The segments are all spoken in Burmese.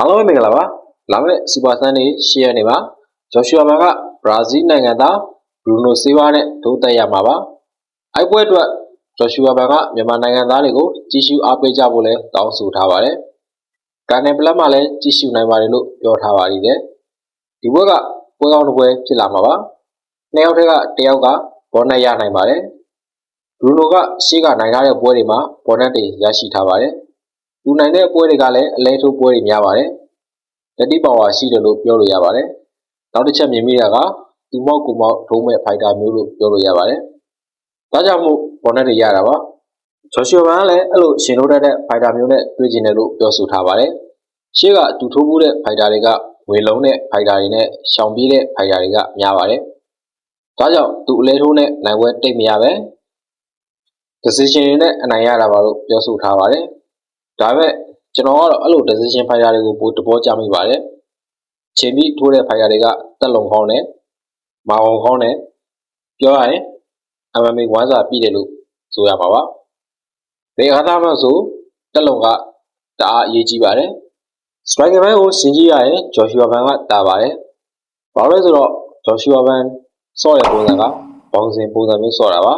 အားလုံးပဲမင်္ဂလာပါလာမယ့်စူပါဆန်နေ့ရှေ့ရက်နေ့မှာဂျော်ရှူအာဘန်ကဘရာဇီးနိုင်ငံသားဘရူနိုဆေးဝါနဲ့ဒိုးတက်ရမှာပါအိုက်ပွဲအတွက်ဂျော်ရှူအာဘန်ကမြန်မာနိုင်ငံသားတွေကိုကြီးစုအားပေးကြဖို့လဲတောင်းဆိုထားပါတယ်ကန်နယ်ပလက်မှာလည်းကြီးစုနိုင်ပါတယ်လို့ပြောထားပါသေးတယ်ဒီဘက်ကပွဲကောင်းတစ်ပွဲဖြစ်လာမှာပါနှစ်ယောက်တည်းကတယောက်ကဘောနက်ရနိုင်ပါတယ်ဘရူနိုကရှေ့ကနိုင်ထားတဲ့ပွဲတွေမှာဘောနက်တွေရရှိထားပါတယ် သူနိုင်တဲ့ပွဲတွေကလည်းအလဲထိုးပွဲတွေများပါတယ်။လက်တိပါဝါရှိတယ်လို့ပြောလို့ရပါတယ်။နောက်တစ်ချက်မြင်မိတာကသူမောက်ကူမောက်ဒုံးမဲ့ဖိုက်တာမျိုးလို့ပြောလို့ရပါတယ်။ဒါကြောင့်မို့ဘောနက်တွေရတာပါ။ဂျော်ရှူဗန်ကလည်းအဲ့လိုရှင်လို့တတ်တဲ့ဖိုက်တာမျိုးနဲ့တွေ့ကျင်တယ်လို့ပြောဆိုထားပါတယ်။ရှေ့ကတူထိုးမှုတဲ့ဖိုက်တာတွေကဝေလုံးတဲ့ဖိုက်တာတွေနဲ့ရှောင်ပြေးတဲ့ဖိုက်တာတွေကများပါတယ်။ဒါကြောင့်သူအလဲထိုးနဲ့နိုင်ဝဲတိတ်မရပဲ decision တွေနဲ့အနိုင်ရတာပါလို့ပြောဆိုထားပါတယ်။ ဒါပေမဲ့ကျွန်တော်ကတော့အဲ့လို decision fighter တွေကိုပိုတဘောကြမိပါတယ်။ချိန်ပြီးထိုးတဲ့ fighter တွေကတက်လုံကောင်းတယ်။မာအောင်ကောင်းတယ်။ပြောရရင် MMA ဝမ်းစာပြည့်တယ်လို့ဆိုရပါပါ။ဘယ်အခါမှဆိုတက်လုံကတအားအရေးကြီးပါတယ်။ striker ဘန်ကိုရှင်းကြည့်ရရင် Joshua Ban ကတာပါတယ်။ဘာလို့လဲဆိုတော့ Joshua Ban ဆော့တဲ့ပုံစံကဘောင်စင်ပုံစံမျိုးဆော့တာပါ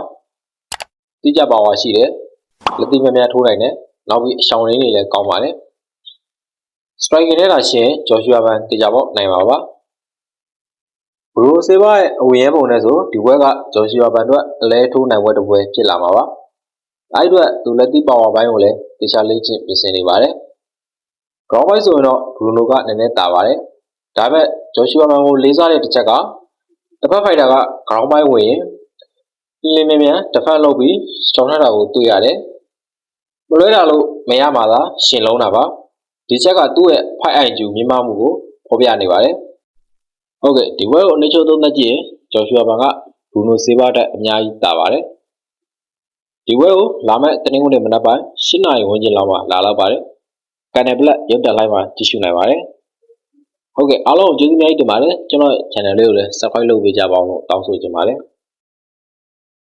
။တိကျပါဝါရှိတယ်။လက်တိများများထိုးနိုင်တယ်။ နောက်ပြီးအရှောင်ရင်းတွေလည်းကောင်းပါတယ်။ striker နဲ့လာရှင် Joshua Ban တေချာပေါ့နိုင်ပါပါ။ဘရူဆေးဘာရဲ့အဝင်ရဲပုံနဲ့ဆိုဒီဘွဲက Joshua Ban အတွက်အလဲထိုးနိုင်ပွဲတစ်ပွဲဖြစ်လာမှာပါ။အဲဒီအတွက်သူလက်တိပါဝါပိုင်းကိုလည်းတေချာလေ့ကျင့်ပြင်ဆင်နေပါတယ်။ ground ပိုင်းဆိုရင်တော့ဘရူနိုကနည်းနည်းတာပါတယ်။ဒါပေမဲ့ Joshua Ban ကိုလေးစားတဲ့တစ်ချက်ကတစ်ဖက်ဖိုက်တာက ground ပိုင်းဝင်ရင်လင်းလင်းမြန်မြန်တစ်ဖက်လုပ်ပြီးရှောင်ထတာကိုတွေ့ရတယ်။ မလွဲတာလို့မရမှာသာရှင်လုံးတာပါ။ဒီချက်ကသူ့ရဲ့ 5IQ မြင့်မားမှုကိုဖော်ပြနေပါတယ်။ဟုတ်ကဲ့ဒီဘက်ကိုအနည်းချုပ်သုံးသက်ကြည့်ရင်ဂျော်ရှူအာဘန်ကဘရူနိုဆေးဘာတက်အများကြီးတာပါတယ်။ဒီဘက်ကိုလာမယ့်တနင်္ဂနွေမနက်ပိုင်း၈နာရီဝန်းကျင်လောက်မှာလာတော့ပါတယ်။ကန်နယ်ပလက်ရုပ်တက်လိုက်မှာကြည့်ရှုနိုင်ပါတယ်။ဟုတ်ကဲ့အားလုံးကျေးဇူးများကြီးတင်ပါတယ်ကျွန်တော်ရဲ့ channel လေးကိုလည်း subscribe လုပ်ပေးကြပါအောင်လို့တောင်းဆိုချင်ပါတယ်။